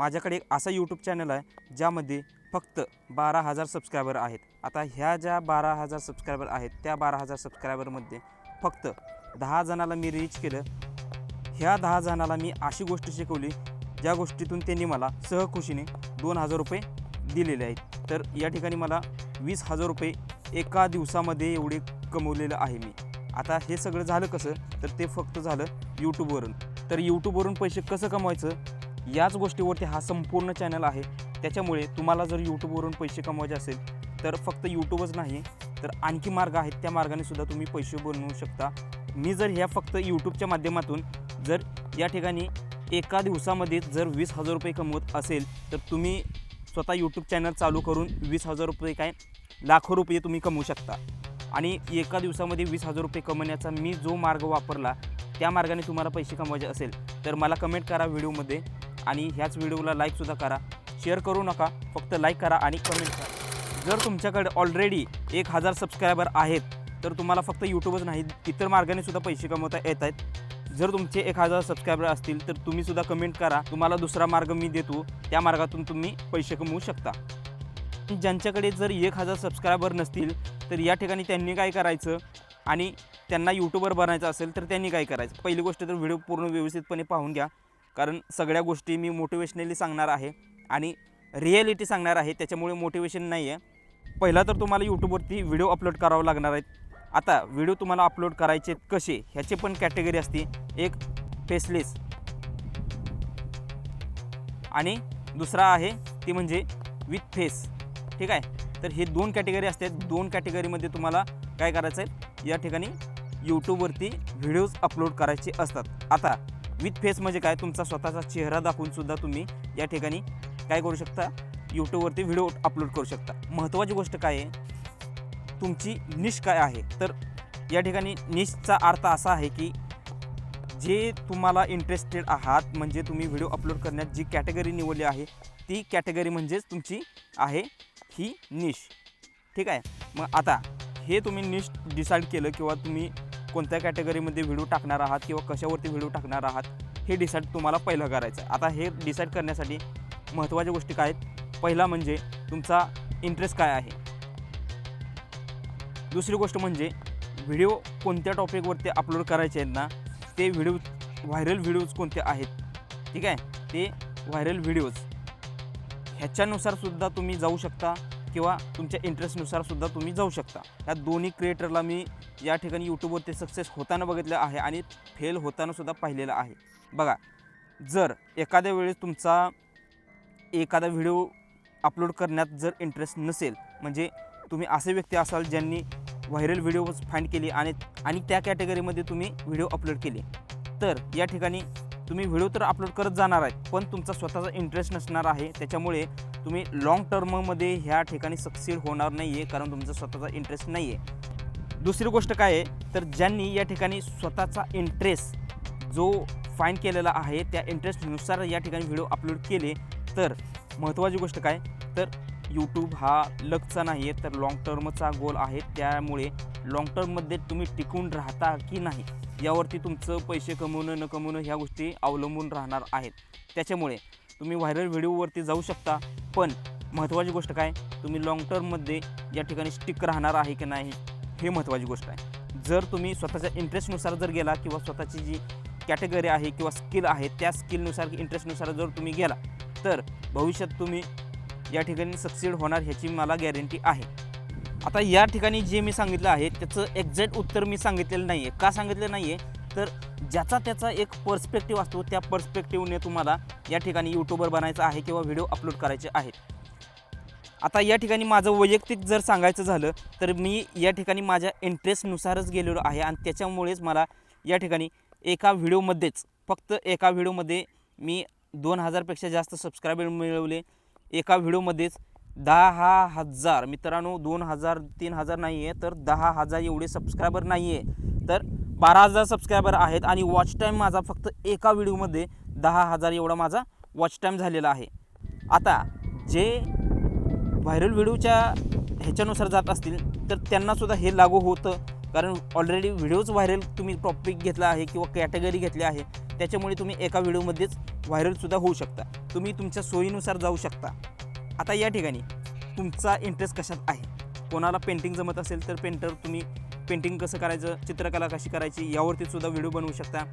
माझ्याकडे एक असा यूट्यूब चॅनल आहे ज्यामध्ये फक्त बारा हजार सबस्क्रायबर आहेत. आता ह्या ज्या बारा हजार सबस्क्रायबर आहेत त्या बारा हजार सबस्क्रायबरमध्ये फक्त दहा जणाला मी रीच केलं. ह्या दहा जणाला मी अशी गोष्ट शिकवली ज्या गोष्टीतून त्यांनी मला सहखुशीने दोन हजार रुपये दिलेले आहेत. तर या ठिकाणी मला वीस हजार रुपये एका दिवसामध्ये एवढे कमवलेलं आहे मी. आता हे सगळं झालं कसं? तर ते फक्त झालं यूट्यूबवरून तर यूट्यूबवरून पैसे कसं कमवायचं? याच गोष्टीवरती हा संपूर्ण चॅनल आहे. त्याच्यामुळे तुम्हाला जर यूट्यूबवरून पैसे कमवायचे असेल तर फक्त यूट्यूबच नाही तर आणखी मार्ग आहेत. त्या मार्गाने सुद्धा तुम्ही पैसे बनवू शकता. मी जर ह्या फक्त यूट्यूबच्या माध्यमातून जर या ठिकाणी एका दिवसामध्ये जर वीस हजार रुपये कमवत असेल तर तुम्ही स्वतः यूट्यूब चॅनल चालू करून वीस हजार रुपये काय लाखो रुपये तुम्ही कमवू शकता. आणि एका दिवसामध्ये वीस हजार रुपये कमवण्याचा मी जो मार्ग वापरला त्या मार्गाने तुम्हाला पैसे कमवायचे असेल तर मला कमेंट करा व्हिडिओमध्ये आणि ह्याच व्हिडिओला लाईकसुद्धा करा. शेअर करू नका फक्त लाईक करा आणि कमेंट करा. जर तुमच्याकडे ऑलरेडी एक हजार सबस्क्रायबर आहेत तर तुम्हाला फक्त यूट्यूबच नाही इतर मार्गाने सुद्धा पैसे कमवता येत आहेत. जर तुमचे एक हजार सबस्क्रायबर असतील तर तुम्ही सुद्धा कमेंट करा. तुम्हाला दुसरा मार्ग मी देतो त्या मार्गातून तुम्ही पैसे कमवू शकता. ज्यांच्याकडे जर एक हजार सबस्क्रायबर नसतील तर या ठिकाणी त्यांनी काय करायचं? आणि त्यांना यूट्यूबर बनायचं असेल तर त्यांनी काय करायचं? पहिली गोष्ट तर व्हिडिओ पूर्ण व्यवस्थितपणे पाहून घ्या. कारण सगळ्या गोष्टी मी मोटिवेशनली सांगणार आहे आणि रिॲलिटी सांगणार आहे त्याच्यामुळे मोटिवेशन नाही आहे पहिला तर तुम्हाला यूट्यूबवरती व्हिडिओ अपलोड करावं लागणार आहेत. आता व्हिडिओ तुम्हाला अपलोड करायचे कसे ह्याचे पण कॅटेगरी असते एक फेसलेस आणि दुसरा आहे ती म्हणजे विथ फेस ठीक आहे? तर हे दोन कॅटेगरी असतात दोन कॅटेगरीमध्ये तुम्हाला काय करायचं आहे या ठिकाणी यूट्यूबवरती व्हिडिओज अपलोड करायचे असतात. आता विथ फेस म्हणजे काय? तुमचा स्वतःचा चेहरा दाखवून सुद्धा तुम्ही या ठिकाणी काय करू शकता? यूट्यूबवरती व्हिडिओ अपलोड करू शकता. महत्त्वाची गोष्ट काय आहे? तुमची निश काय आहे? तर या ठिकाणी निशचा अर्थ असा आहे की जे तुम्हाला इंटरेस्टेड आहात म्हणजे तुम्ही व्हिडिओ अपलोड करण्यात जी कॅटेगरी निवडली आहे ती कॅटेगरी म्हणजेच तुमची आहे ही निश ठीक आहे? मग आता हे तुम्ही निश डिसाईड केलं किंवा तुम्ही कोणत्या कॅटेगरीमध्ये व्हिडिओ टाकणार आहात किंवा कशावरती व्हिडिओ टाकणार आहात हे डिसाईड तुम्हाला पहिलं करायचं आता हे डिसाईड करण्यासाठी महत्त्वाच्या गोष्टी काय आहेत? पहिला म्हणजे तुमचा इंटरेस्ट काय आहे? दुसरी गोष्ट म्हणजे व्हिडिओ कोणत्या टॉपिकवरती अपलोड करायचे आहेत ना ते व्हिडिओ व्हायरल व्हिडिओज कोणते आहेत? ठीक आहे? ते व्हायरल व्हिडिओज ह्याच्यानुसार सुद्धा तुम्ही जाऊ शकता. किंवा तुमच्या इंटरेस्टनुसार सुद्धा तुम्ही जाऊ शकता. ह्या दोन्ही क्रिएटरला मी या ठिकाणी यूट्यूबवरती सक्सेस होताना बघितलं आहे आणि फेल होताना सुद्धा पाहिलेलं आहे. बघा जर एखाद्या वेळेस तुमचा एखादा व्हिडिओ अपलोड करण्यात जर इंटरेस्ट नसेल म्हणजे तुम्ही असे व्यक्ती असाल ज्यांनी व्हायरल व्हिडिओज फाईंड केली आणि आणि त्या कॅटेगरीमध्ये तुम्ही व्हिडिओ अपलोड केले तर या ठिकाणी तुम्ही व्हिडिओ तर अपलोड करत जाणार आहेत पण तुमचा स्वतःचा इंटरेस्ट नसणार आहे. त्याच्यामुळे तुम्ही लाँग टर्ममध्ये ह्या ठिकाणी सक्सीड होणार नाही आहे कारण तुमचा स्वतःचा इंटरेस्ट नाही आहे दुसरी गोष्ट काय आहे तर ज्यांनी या ठिकाणी स्वतःचा इंटरेस्ट जो फाईन केलेला आहे त्या इंटरेस्टनुसार या ठिकाणी व्हिडिओ अपलोड केले तर महत्त्वाची गोष्ट काय तर यूट्यूब हा लकचा नाही आहे तर लाँग टर्मचा गोल आहे. त्यामुळे लाँग टर्ममध्ये तुम्ही टिकून राहता की नाही? यावरती तुमचं पैसे कमवणं न कमवणं ह्या गोष्टी अवलंबून राहणार आहेत. त्याच्यामुळे तुम्ही व्हायरल व्हिडिओवरती जाऊ शकता. पण महत्त्वाची गोष्ट काय? तुम्ही लाँग टर्ममध्ये या ठिकाणी स्टिक राहणार आहे की नाही हे महत्त्वाची गोष्ट आहे. जर तुम्ही स्वतःच्या इंटरेस्टनुसार जर गेला किंवा स्वतःची जी कॅटेगरी आहे किंवा स्किल आहे त्या स्किलनुसार इंटरेस्टनुसार जर तुम्ही गेला तर भविष्यात तुम्ही या ठिकाणी सक्सीड होणार ह्याची मला गॅरंटी आहे. आता या ठिकाणी जे मी सांगितलं आहे त्याचं एक्झॅक्ट उत्तर मी सांगितलेलं नाही आहे का सांगितलं नाही आहे तर ज्याचा त्याचा एक पर्स्पेक्टिव्ह असतो त्या पर्स्पेक्टिव्हने तुम्हाला या ठिकाणी यूट्यूबर बनायचं आहे किंवा व्हिडिओ अपलोड करायचे आहेत. आता या ठिकाणी माझं वैयक्तिक जर सांगायचं झालं तर मी या ठिकाणी माझ्या इंटरेस्टनुसारच गेलेलो आहे आणि त्याच्यामुळेच मला या ठिकाणी एका व्हिडिओमध्येच फक्त एका व्हिडिओमध्ये मी दोन हजारपेक्षा जास्त सबस्क्रायबर मिळवले. एका व्हिडिओमध्येच दहा हजार. मित्रांनो दोन हजार तीन हजार नाही आहे तर दहा हजार एवढे सबस्क्रायबर नाही आहे तर बारा हजार सबस्क्रायबर आहेत आणि वॉच टाईम माझा फक्त एका व्हिडिओमध्ये दहा हजार एवढा माझा वॉच टाईम झालेला आहे. आता जे व्हायरल व्हिडिओच्या ह्याच्यानुसार जात असतील तर त्यांनासुद्धा हे लागू होतं. कारण ऑलरेडी व्हिडिओज व्हायरल तुम्ही टॉपिक घेतला आहे किंवा कॅटेगरी घेतली आहे त्याच्यामुळे तुम्ही एका व्हिडिओमध्येच व्हायरलसुद्धा होऊ शकता. तुम्ही तुमच्या सोयीनुसार जाऊ शकता. आता या ठिकाणी तुमचा इंटरेस्ट कशात आहे? कोणाला पेंटिंग जमत असेल तर पेंटर तुम्ही पेंटिंग कसं करायचं चित्रकला कशी करायची यावरती सुद्धा व्हिडिओ बनवू शकता.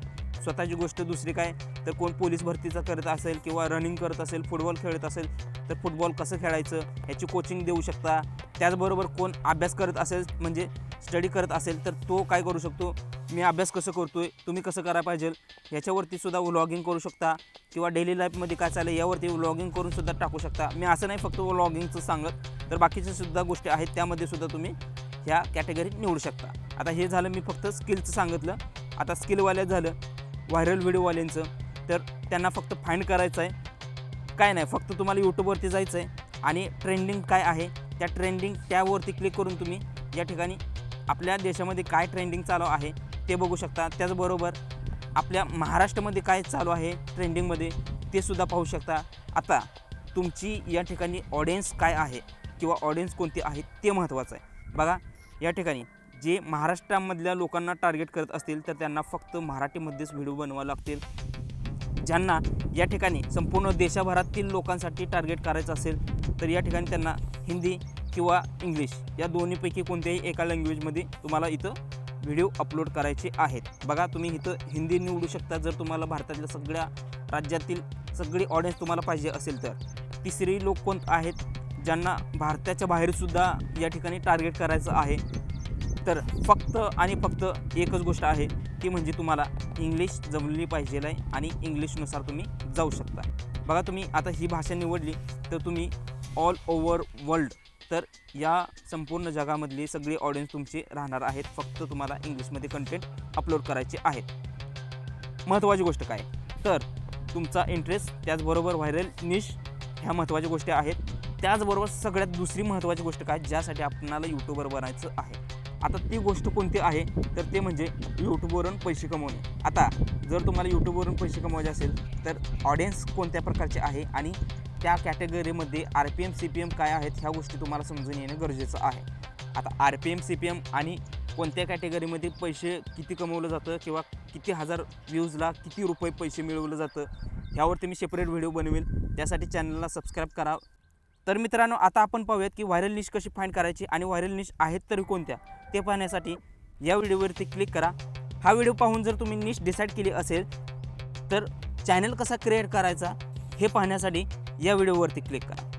स्वतःची गोष्ट दुसरी काय? तर कोण पोलीस भरतीचा करत असेल किंवा रनिंग करत असेल फुटबॉल खेळत असेल तर फुटबॉल कसं खेळायचं ह्याची कोचिंग देऊ शकता. त्याचबरोबर कोण अभ्यास करत असेल म्हणजे स्टडी करत असेल तर तो काय करू शकतो? मी अभ्यास कसं करतो आहे तुम्ही कसं करायला पाहिजे? याच्यावरतीसुद्धा व्लॉगिंग करू शकता किंवा डेली लाईफमध्ये काय चाललं यावरती व्लॉगिंग करून सुद्धा टाकू शकता. मी असं नाही फक्त व्लॉगिंगचं सांगत तर बाकीच्या सुद्धा गोष्टी आहेत त्यामध्ये सुद्धा तुम्ही ह्या कॅटेगरीत निवडू शकता. आता हे झालं मी फक्त स्किलचं सांगितलं. आता स्किलवाल्या झालं व्हायरल व्हिडिओवाल्यांचं तर त्यांना फक्त फाईंड करायचं आहे. काय नाही फक्त तुम्हाला यूट्यूबवरती जायचं आहे आणि ट्रेंडिंग काय आहे त्या ट्रेंडिंग त्यावरती क्लिक करून तुम्ही या ठिकाणी आपल्या देशामध्ये काय ट्रेंडिंग चालू आहे ते बघू शकता. त्याचबरोबर आपल्या महाराष्ट्रामध्ये काय चालू आहे ट्रेंडिंगमध्ये ते सुद्धा पाहू शकता. आता तुमची या ठिकाणी ऑडियन्स काय आहे किंवा ऑडियन्स कोणती आहे ते महत्त्वाचं आहे. बघा या ठिकाणी जे महाराष्ट्रामधल्या लोकांना टार्गेट करत असतील तर त्यांना फक्त मराठीमध्येच व्हिडिओ बनवावे लागतील. ज्यांना या ठिकाणी संपूर्ण देशभरातील लोकांसाठी टार्गेट करायचं असेल तर या ठिकाणी त्यांना हिंदी किंवा इंग्लिश या दोन्हीपैकी कोणत्याही एका लँग्वेजमध्ये तुम्हाला इथं व्हिडिओ अपलोड करायचे आहेत. बघा तुम्ही इथं हिंदी निवडू शकता. जर तुम्हाला भारतातल्या सगळ्या राज्यातील सगळी ऑडियन्स तुम्हाला पाहिजे असेल तर. तिसरी लोक कोण आहेत? ज्यांना भारताच्या बाहेरसुद्धा या ठिकाणी टार्गेट करायचं आहे. तर फक्त आणि फक्त एकच गोष्ट आहे ती म्हणजे तुम्हाला इंग्लिश जमली पाहिजे आहे आणि इंग्लिशनुसार तुम्ही जाऊ शकता. बघा तुम्ही आता ही भाषा निवडली तर तुम्ही ऑल ओव्हर वर्ल्ड तर या संपूर्ण जगामधली सगळी ऑडियन्स तुमची राहणार आहेत फक्त तुम्हाला इंग्लिशमध्ये कंटेंट अपलोड करायचे आहेत. महत्त्वाची गोष्ट काय? तर तुमचा इंटरेस्ट त्याचबरोबर व्हायरल निश ह्या महत्त्वाच्या गोष्टी आहेत. त्याचबरोबर सगळ्यात दुसरी महत्त्वाची गोष्ट काय? ज्यासाठी आपणाला यूट्यूबर बनायचं आहे. आता ती गोष्ट कोणती आहे? तर ते म्हणजे यूट्यूबवरून पैसे कमवणे. आता जर तुम्हाला यूट्यूबवरून पैसे कमवायचे असेल तर ऑडियन्स कोणत्या प्रकारचे आहे आणि त्या कॅटेगरीमध्ये R P M C P M काय आहेत ह्या गोष्टी तुम्हाला समजून येणं गरजेचं आहे. आता R P M C P M आणि कोणत्या कॅटेगरीमध्ये पैसे किती कमवलं जातं किंवा किती हजार व्ह्यूजला किती रुपये पैसे मिळवलं जातं ह्यावरती मी सेपरेट व्हिडिओ बनवेल. त्यासाठी चॅनलला सबस्क्राईब करा. तर मित्रांनो आता आपण पाहूयात की व्हायरल निश कशी फाईंड करायची आणि व्हायरल निश आहेत तरी कोणत्या ते पाहण्यासाठी या व्हिडिओवरती क्लिक करा. हा व्हिडिओ पाहून जर तुम्ही निश डिसाईड केली असेल तर चॅनल कसा क्रिएट करायचा हे पाहण्यासाठी या व्हिडिओवरती क्लिक करा.